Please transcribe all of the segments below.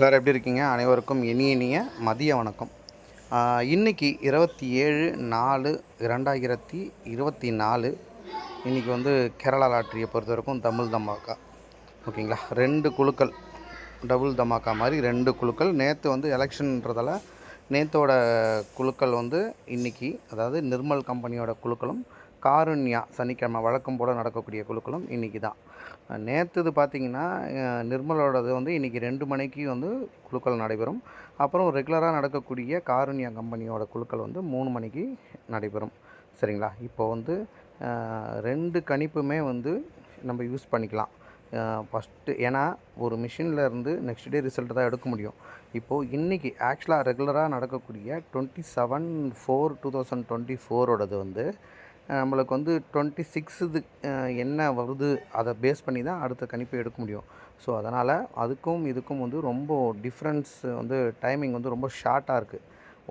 எல்லோரும் எப்படி இருக்கீங்க? அனைவருக்கும் இனிய இனிய மதிய வணக்கம். இன்றைக்கி இன்னைக்கு இருபத்தி ஏழு நாலு இரண்டாயிரத்தி இருபத்தி நாலு இன்றைக்கி வந்து கேரளா லாட்ரியை பொறுத்த வரைக்கும் தமிழ் தமாக்கா ஓகேங்களா? ரெண்டு குழுக்கள் டபுள் தமாக்கா மாதிரி ரெண்டு குழுக்கள். நேற்று வந்து எலெக்ஷன்றதால நேற்றோட குழுக்கள் வந்து இன்றைக்கி அதாவது நிர்மல் கம்பெனியோட குழுக்களும் காருண்யா சனிக்கிழமை வழக்கம் போல் நடக்கக்கூடிய குழுக்களும் இன்றைக்கி தான் நேற்றுது பார்த்திங்கன்னா நிர்மலோடது வந்து இன்றைக்கி ரெண்டு மணிக்கு வந்து குழுக்கள் நடைபெறும். அப்புறம் ரெகுலராக நடக்கக்கூடிய காருண்யா கம்பெனியோட குழுக்கள் வந்து மூணு மணிக்கு நடைபெறும். சரிங்களா? இப்போ வந்து ரெண்டு கணிப்புமே வந்து நம்ம யூஸ் பண்ணிக்கலாம். ஃபஸ்ட்டு ஏன்னா ஒரு மிஷினில் இருந்து நெக்ஸ்ட் டே ரிசல்ட் தான் எடுக்க முடியும். இப்போது இன்றைக்கி ஆக்சுவலாக ரெகுலராக நடக்கக்கூடிய twenty seven four two thousand twenty ஃபோரோடது வந்து நம்மளுக்கு வந்து டுவெண்ட்டி சிக்ஸுது என்ன வருது அதை பேஸ் பண்ணி தான் அடுத்த கணிப்பு எடுக்க முடியும். ஸோ அதனால் அதுக்கும் இதுக்கும் வந்து ரொம்ப டிஃப்ரென்ஸ் வந்து டைமிங் வந்து ரொம்ப ஷார்ட்டாக இருக்குது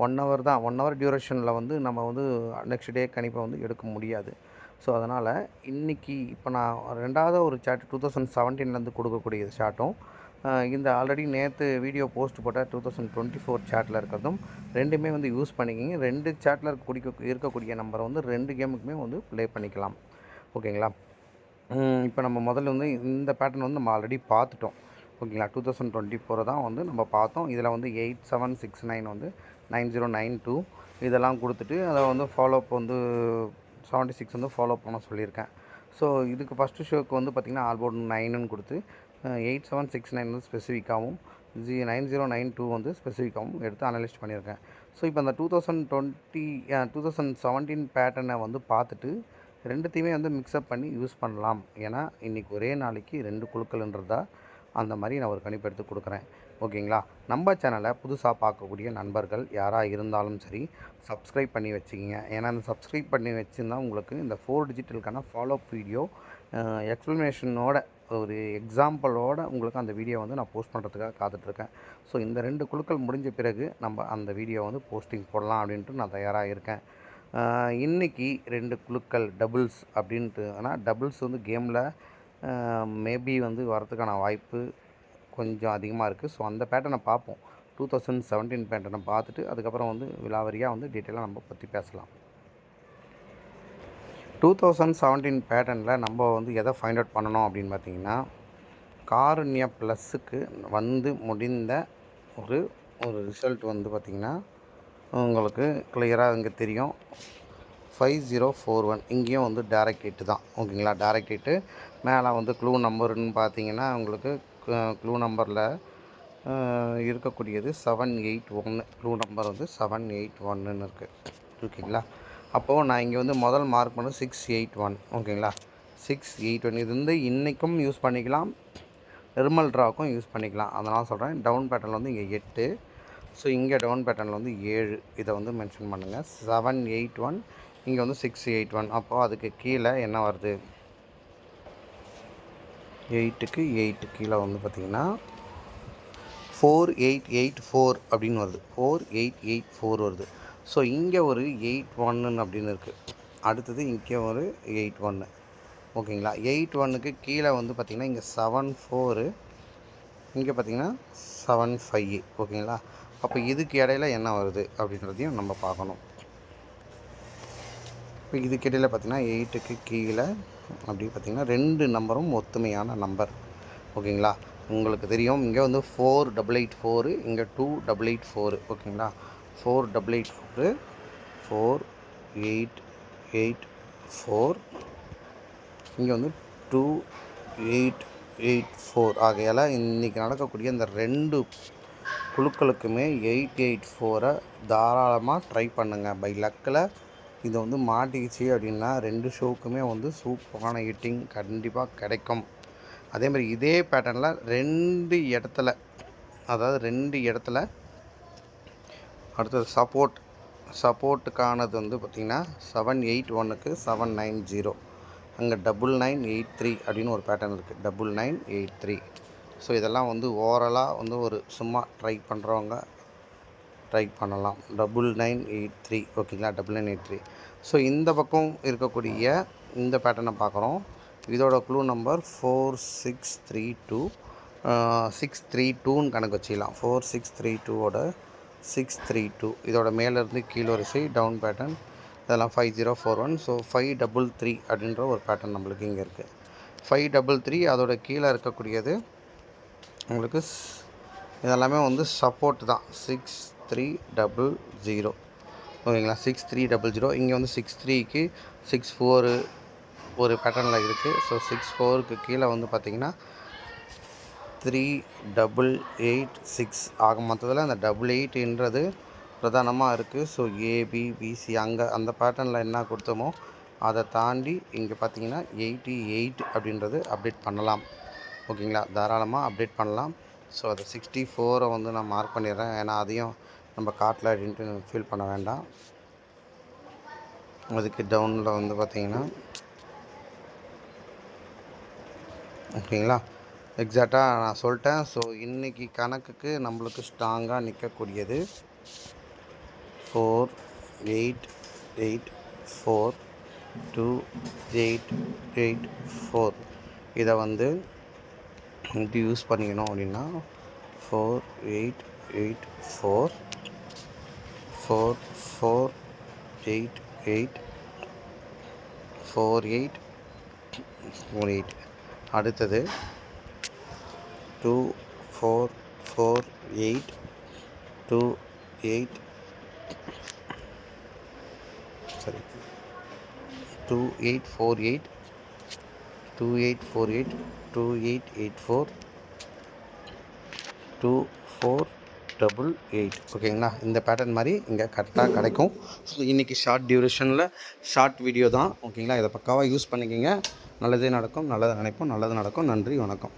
ஒன் ஹவர் தான். ஒன் ஹவர் டியூரேஷனில் வந்து நம்ம வந்து நெக்ஸ்ட் டே கணிப்பை வந்து எடுக்க முடியாது. ஸோ அதனால் இன்றைக்கி இப்போ நான் ரெண்டாவது ஒரு சாட் டூ தௌசண்ட் செவன்டீன்லேருந்து கொடுக்கக்கூடிய சார்ட்டும் இந்த ஆல்ரெடி நேற்று வீடியோ போஸ்ட் போட்டால் டூ தௌசண்ட் டுவெண்ட்டி ஃபோர் சாட்டில் இருக்கிறதும் ரெண்டுமே வந்து யூஸ் பண்ணிக்கிங்க. ரெண்டு சாட்டில் இருக்கக்கூடிய இருக்கக்கூடிய நம்பரை வந்து ரெண்டு கேமுக்குமே வந்து ப்ளே பண்ணிக்கலாம். ஓகேங்களா இப்போ நம்ம முதல்ல வந்து இந்த பேட்டர்ன் வந்து நம்ம ஆல்ரெடி பார்த்துட்டோம். ஓகேங்களா டூ தௌசண்ட் டுவெண்ட்டி ஃபோரை தான் வந்து நம்ம பார்த்தோம். இதில் வந்து எயிட் செவன் சிக்ஸ் நைன் வந்து நைன் ஜீரோ நைன் டூ இதெல்லாம் கொடுத்துட்டு அதை வந்து ஃபாலோஅப் வந்து செவன்ட்டி சிக்ஸ் வந்து ஃபாலோ பண்ண சொல்லியிருக்கேன். ஸோ இதுக்கு ஃபஸ்ட்டு ஷோக்கு வந்து பார்த்திங்கன்னா ஆல்போர்ட் நைனுன்னு கொடுத்து எயிட் செவன் சிக்ஸ் நைன் வந்து ஸ்பெசிஃபிக்காகவும் G nine zero nine two வந்து ஸ்பெசிஃபிக்காகவும் எடுத்து அனலைஸ் பண்ணியிருக்கேன். ஸோ இப்போ அந்த two thousand twenty two thousand seventeen பேட்டர்னை வந்து பார்த்துட்டு ரெண்டுத்தையுமே வந்து மிக்சப் பண்ணி யூஸ் பண்ணலாம். ஏன்னா இன்றைக்கி ஒரே நாளைக்கு ரெண்டு குழுக்கள்ன்றதா அந்த மாதிரி நான் ஒரு கணிப்பு எடுத்து கொடுக்குறேன். ஓகேங்களா? நம்ம சேனலை புதுசாக பார்க்கக்கூடிய நண்பர்கள் யாராக இருந்தாலும் சரி சப்ஸ்கிரைப் பண்ணி வச்சுக்கிங்க. ஏன்னா அந்த சப்ஸ்கிரைப் பண்ணி வச்சுருந்தா உங்களுக்கு இந்த ஃபோர் டிஜிட்டலுக்கான ஃபாலோ வீடியோ எக்ஸ்ப்ளனேஷனோட ஒரு எக்ஸாம்பிளோட உங்களுக்கு அந்த வீடியோ வந்து நான் போஸ்ட் பண்ணுறதுக்காக காத்துட்ருக்கேன். ஸோ இந்த ரெண்டு குழுக்கள் முடிஞ்ச பிறகு நம்ம அந்த வீடியோ வந்து போஸ்டிங் போடலாம் அப்படின்ட்டு நான் தயாராக இருக்கேன். இன்றைக்கி இன்னைக்கு ரெண்டு குழுக்கள் டபுள்ஸ் அப்படின்ட்டு ஆனால் டபுள்ஸ் வந்து கேமில் மேபி வந்து வரத்துக்கான வாய்ப்பு கொஞ்சம் அதிகமாக இருக்குது ஸோ அந்த பேட்டர்னை பார்ப்போம். டூ தௌசண்ட் செவன்டீன் பேட்டர்னை பார்த்துட்டு அதுக்கப்புறம் வந்து விலாவரியாக வந்து டீட்டெயிலாக நம்ம பற்றி பேசலாம். டூ தௌசண்ட் செவன்டீன் பேட்டர்னில் நம்ம வந்து எதை ஃபைண்ட் அவுட் பண்ணணும் அப்படின்னு பார்த்தீங்கன்னா காருண்யா ப்ளஸ்ஸுக்கு வந்து முடிந்த ஒரு ஒரு ரிசல்ட் வந்து பார்த்திங்கன்னா உங்களுக்கு கிளியராக இங்கே தெரியும். ஃபைவ் ஜீரோ ஃபோர் ஒன் இங்கேயும் வந்து டேரக்ட் ஹிட்டு தான். ஓகேங்களா? டேரக்ட் ஹிட்டு மேலே வந்து க்ளூ நம்பர்னு பார்த்தீங்கன்னா உங்களுக்கு க்ளூ நம்பரில் இருக்கக்கூடியது செவன் எயிட் ஒன்று க்ளூ நம்பர் வந்து செவன் எயிட் ஒன்றுன்னு இருக்குது ஓகேங்களா? அப்போது நான் இங்கே வந்து முதல் மார்க் பண்ண சிக்ஸ் எயிட் ஒன் ஓகேங்களா? சிக்ஸ் எயிட் ஒன் இது வந்து இன்றைக்கும் யூஸ் பண்ணிக்கலாம். நிர்மல் ட்ராக்கும் யூஸ் பண்ணிக்கலாம். அதனால் சொல்கிறேன் டவுன் பேட்டர்னில் வந்து இங்கே எட்டு. ஸோ இங்கே டவுன் பேட்டர்னில் வந்து ஏழு. இதை வந்து மென்ஷன் பண்ணுங்கள் செவன் எயிட் ஒன் இங்கே வந்து சிக்ஸ் எயிட் ஒன் அப்போது அதுக்கு கீழே என்ன வருது? எயிட்டுக்கு எயிட்டு கீழே வந்து பார்த்திங்கன்னா ஃபோர் எயிட் எயிட் ஃபோர் அப்படின்னு வருது. ஃபோர் எயிட் எயிட் ஃபோர் வருது. ஸோ இங்கே ஒரு எயிட் ஒன்னு அப்படின்னு இருக்குது அடுத்தது இங்கே ஒரு எயிட் ஒன்று ஓகேங்களா? எயிட் ஒன்னுக்கு கீழே வந்து பார்த்திங்கன்னா இங்கே செவன் ஃபோரு இங்கே பார்த்தீங்கன்னா செவன் ஃபைவ் ஓகேங்களா? அப்போ இதுக்கு இடையில என்ன வருது அப்படின்றதையும் நம்ம பார்க்கணும். இப்போ இதுக்கு இடையில பார்த்தீங்கன்னா எயிட்டுக்கு கீழே அப்படி பார்த்தீங்கன்னா ரெண்டு நம்பரும் ஒத்துமையான நம்பர். ஓகேங்களா? உங்களுக்கு தெரியும். இங்கே வந்து ஃபோர் டபுள் எயிட் ஃபோரு இங்கே டூ டபுள் எயிட் ஃபோரு ஓகேங்களா? Four double eight four four eight eight four இங்கே வந்து டூ எயிட் எயிட் ஃபோர் ஆகையால் இன்றைக்கி நடக்கக்கூடிய இந்த ரெண்டு குழுக்களுக்குமே எயிட் எயிட் ஃபோரை தாராளமாக ட்ரை பண்ணுங்கள் பை லக்கில் இது வந்து மாட்டிக்கிச்சு அப்படின்னா ரெண்டு ஷோவுக்குமே வந்து சூப்பரான ஹிட்டிங் கண்டிப்பாக கிடைக்கும். அதே மாதிரி இதே பேட்டர்னில் ரெண்டு இடத்துல அதாவது ரெண்டு இடத்துல அடுத்தது சப்போர்ட் சப்போர்ட்டுக்கானது வந்து பார்த்திங்கன்னா செவன் எயிட் ஒன்னுக்கு செவன் நைன் ஜீரோ அங்கே டபுள் நைன் எயிட் த்ரீ அப்படின்னு ஒரு பேட்டர்ன் இருக்குது double nine eight three so இதெல்லாம் வந்து ஓவரலாக வந்து ஒரு சும்மா ட்ரை பண்ணுறவங்க ட்ரை பண்ணலாம். டபுள் நைன் எயிட் த்ரீ ஓகேங்களா double nine eight three so இந்த பக்கம் இருக்கக்கூடிய இந்த பேட்டர்னை பார்க்குறோம். இதோட clue number four six three two six three டூன்னு கணக்கு வச்சுக்கலாம். ஃபோர் சிக்ஸ் த்ரீ டூவோட சிக்ஸ் த்ரீ டூ இதோட மேலேருந்து கீழே வரிசை டவுன் பேட்டர்ன் இதெல்லாம் five zero four one so five double three அப்படின்ற ஒரு பேட்டர்ன் நம்மளுக்கு இங்கே இருக்குது ஃபைவ் டபுள் த்ரீ அதோட கீழே இருக்கக்கூடியது உங்களுக்கு ஸ்- இதெல்லாமே வந்து சப்போர்ட் தான். சிக்ஸ் த்ரீ டபுள் ஜீரோ ஓகேங்களா? சிக்ஸ் த்ரீ டபுள் ஜீரோ இங்கே வந்து சிக்ஸ் த்ரீக்கு சிக்ஸ் ஃபோரு ஒரு பேட்டர்னில் இருக்குது ஸோ சிக்ஸ் ஃபோருக்கு கீழே வந்து பார்த்திங்கன்னா த்ரீ டபுள் எயிட் சிக்ஸ். ஆக மொத்தத்தில் அந்த டபுள் எயிட்ன்றது பிரதானமாக இருக்குது ஸோ ஏபி பிசி அங்கே அந்த பேட்டர்னில் என்ன கொடுத்தோமோ அதை தாண்டி இங்கே பார்த்தீங்கன்னா எயிட்டி எயிட் அப்படின்றது அப்டேட் பண்ணலாம். ஓகேங்களா? தாராளமாக அப்டேட் பண்ணலாம். ஸோ அதை சிக்ஸ்டி ஃபோரை வந்து நான் மார்க் பண்ணிடுறேன். ஏன்னா அதையும் நம்ம காட்டில் அப்படின்ட்டு ஃபீல் பண்ண வேண்டாம். அதுக்கு டவுனில் வந்து பார்த்தீங்கன்னா ஓகேங்களா? எக்ஸாக்டாக நான் சொல்லிட்டேன். ஸோ இன்றைக்கி கணக்குக்கு நம்மளுக்கு ஸ்ட்ராங்காக நிற்கக்கூடியது four eight eight four two eight eight four இதை வந்து இது யூஸ் பண்ணிக்கணும் அப்படின்னா four eight eight four four four eight eight four eight four eight அடுத்தது two four four eight two eight சரி two eight four eight two eight four eight two eight eight four two four double eight ஓகேங்களா இந்த pattern மாதிரி இங்கே கரெக்டாக கிடைக்கும். So இன்றைக்கி short டியூரேஷனில் short video தான். ஓகேங்களா இதை பக்காவாக யூஸ் பண்ணிக்கிங்க. நல்லதே நடக்கும் நல்லது நினைப்போம் நல்லது நடக்கும். நன்றி வணக்கம்.